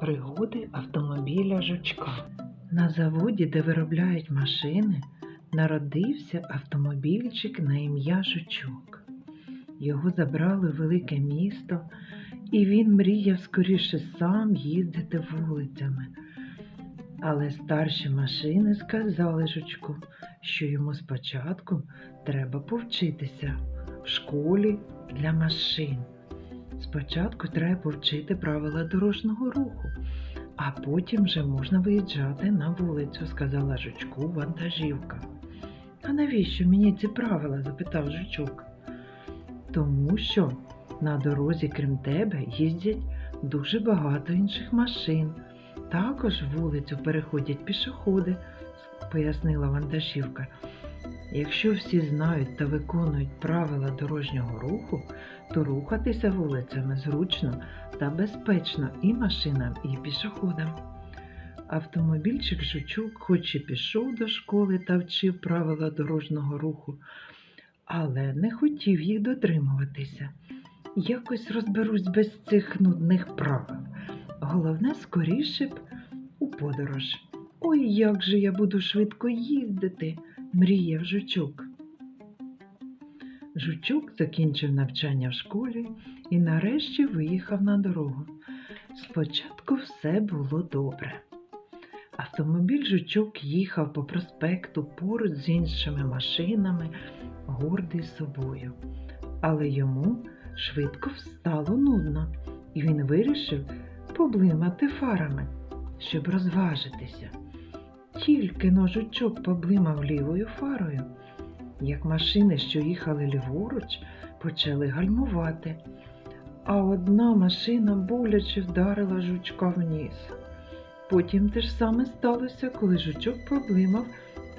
Пригоди автомобіля жучка. На заводі, де виробляють машини, народився автомобільчик на ім'я Жучок. Його забрали в велике місто, і він мріяв скоріше сам їздити вулицями. Але старші машини сказали жучку, що йому спочатку треба повчитися в школі для машин. Спочатку треба повчити правила дорожнього руху, а потім вже можна виїжджати на вулицю, сказала жучку вантажівка. А навіщо мені ці правила? запитав жучок. Тому що на дорозі, крім тебе, їздять дуже багато інших машин. Також вулицю переходять пішоходи, пояснила вантажівка. Якщо всі знають та виконують правила дорожнього руху, то рухатися вулицями зручно та безпечно і машинам, і пішоходам. Автомобільчик Жучук хоч і пішов до школи та вчив правила дорожнього руху, але не хотів їх дотримуватися. Якось розберусь без цих нудних правил. Головне, скоріше б у подорож. Ой, як же я буду швидко їздити, мріяв жучок. Жучок закінчив навчання в школі і нарешті виїхав на дорогу. Спочатку все було добре. Автомобіль жучок їхав по проспекту поруч з іншими машинами, гордий собою. Але йому швидко стало нудно, і він вирішив поблимати фарами, щоб розважитися. Тільки но жучок поблимав лівою фарою, як машини, що їхали ліворуч, почали гальмувати, а одна машина боляче вдарила жучка вниз. Потім те ж саме сталося, коли жучок поблимав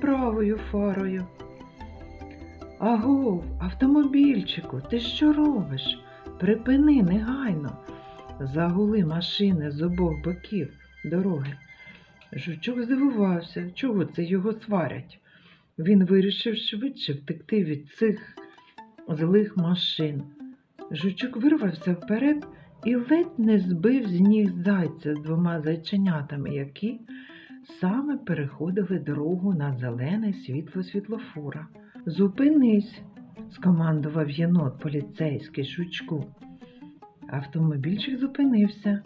правою фарою. Агов, автомобільчику, ти що робиш? Припини негайно. Загули машини з обох боків дороги. Жучок здивувався, чого це його сварять. Він вирішив швидше втекти від цих злих машин. Жучок вирвався вперед і ледь не збив з ніг зайця з двома зайченятами, які саме переходили дорогу на зелене світло світлофора. Зупинись, скомандував єнот поліцейський жучку. Автомобільчик зупинився.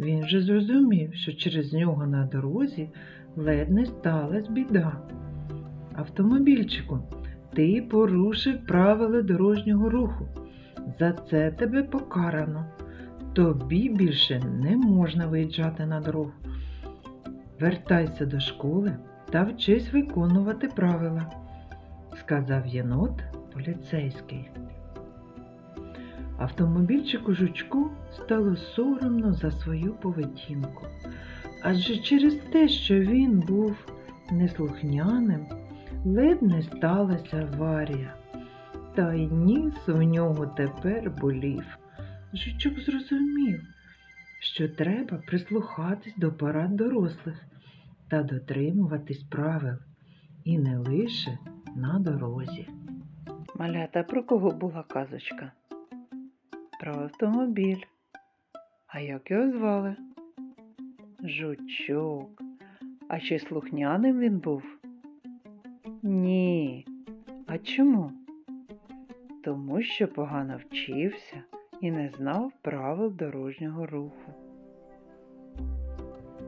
Він вже зрозумів, що через нього на дорозі ледь не сталася біда. Автомобільчику, ти порушив правила дорожнього руху. За це тебе покарано. Тобі більше не можна виїжджати на дорогу. Вертайся до школи та вчись виконувати правила, сказав єнот поліцейський. Автомобільчику жучку стало соромно за свою поведінку, адже через те, що він був неслухняним, ледь не сталася аварія, та й ніс у нього тепер болів. Жучок зрозумів, що треба прислухатись до порад дорослих та дотримуватись правил, і не лише на дорозі. Малята, про кого була казочка? Про автомобіль. А як його звали? Жучок. А чи слухняним він був? Ні. А чому? Тому що погано вчився і не знав правил дорожнього руху.